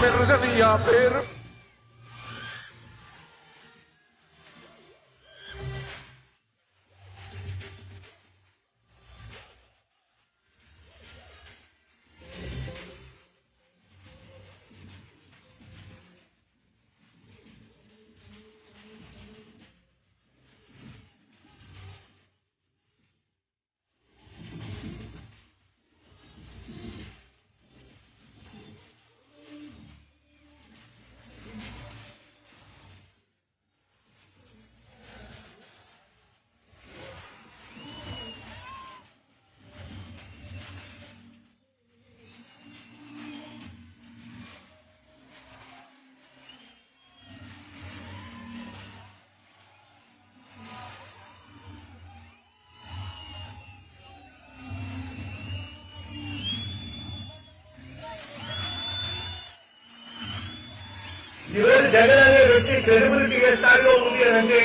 me up pero... ఈరోజు జగన్ అనే వ్యక్తి క్రెడిబిలిటీ ఏ స్థాయిలో ఉంది అని అంటే